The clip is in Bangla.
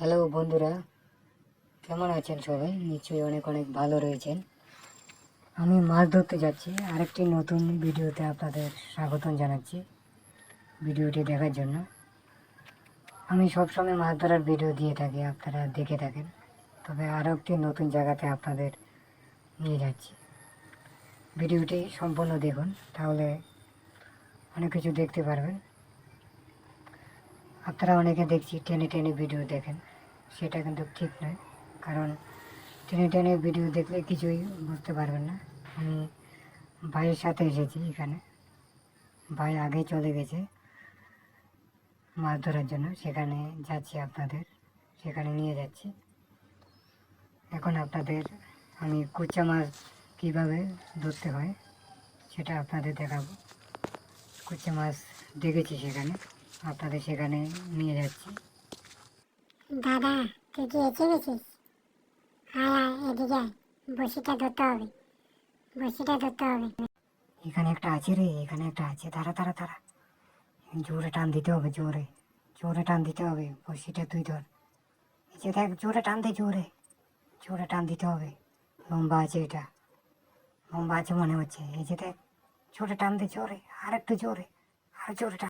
হ্যালো বন্ধুরা, কেমন আছেন সবাই? নিশ্চয়ই অনেক অনেক ভালো রয়েছেন। আমি মাছ ধরতে যাচ্ছি। আরেকটি নতুন ভিডিওতে আপনাদের স্বাগতম জানাচ্ছি ভিডিওটি দেখার জন্য। আমি সবসময় মাছ ধরার ভিডিও দিয়ে থাকি, আপনারা দেখে থাকেন। তবে আরও একটি নতুন জায়গাতে আপনাদের নিয়ে যাচ্ছি। ভিডিওটি সম্পূর্ণ দেখুন, তাহলে অনেক কিছু দেখতে পারবেন। আপনারা অনেকে দেখছি, টেনে টেনে ভিডিও দেখেন। সেটা কিন্তু ঠিক নয়। কারণ টেনে টেনে ভিডিও দেখলে কিছুই বুঝতে পারবেন না। আমি ভাইয়ের সাথে এসেছি এখানে। ভাই আগে চলে গেছে মাছ ধরার জন্য। সেখানে যাচ্ছি আপনাদের। সেখানে নিয়ে যাচ্ছি। এখন আপনাদের আমি কুচা মাছ কীভাবে ধরতে হয় সেটা আপনাদের দেখাবো। কুচা মাছ দেখেছি সেখানে। আপনাদের সেখানে নিয়ে যাচ্ছি। দাদা তুই কি এসে গেছিস? আয় আয় এদিকে আয়। বসিটা ধরতে হবে। বসিটা ধরতে হবে। এখানে একটা আছে রে এখানে একটা আছে। তারা তারা তারা জোরে টান দিতে হবে জোরে। জোরে টান দিতে হবে। বসিটা তুই ধর। এই যে দেখ জোরে টান দে জোরে। জোরে টান দিতে হবে। লম্বা আছে এটা। লম্বা আছে মনে হচ্ছে। এই যে দেখ জোরে টান দে জোরে। আর একটু জোরে। আর জোরে টান